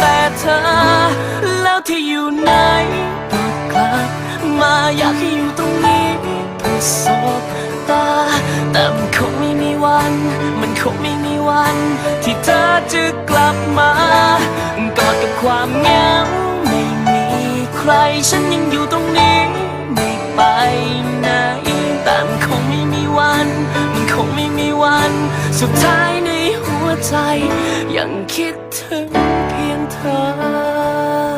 แต่เธอ แล้วที่อยู่ไหนบอกกลับมาอยากให้อยู่ตรงนี้เพื่อสบตา แต่มันคงไม่มีวัน มันคงไม่มีวัน ที่เธอจะกลับมากอดกับความเหงาไม่มีใครฉันยังอยู่ตรงนี้ ไม่ไปไหนแต่มันคงไม่มีวัน มันคงไม่มีวัน สุดท้ายในหัว ใจ ยังคิดถึงเพียงเธอ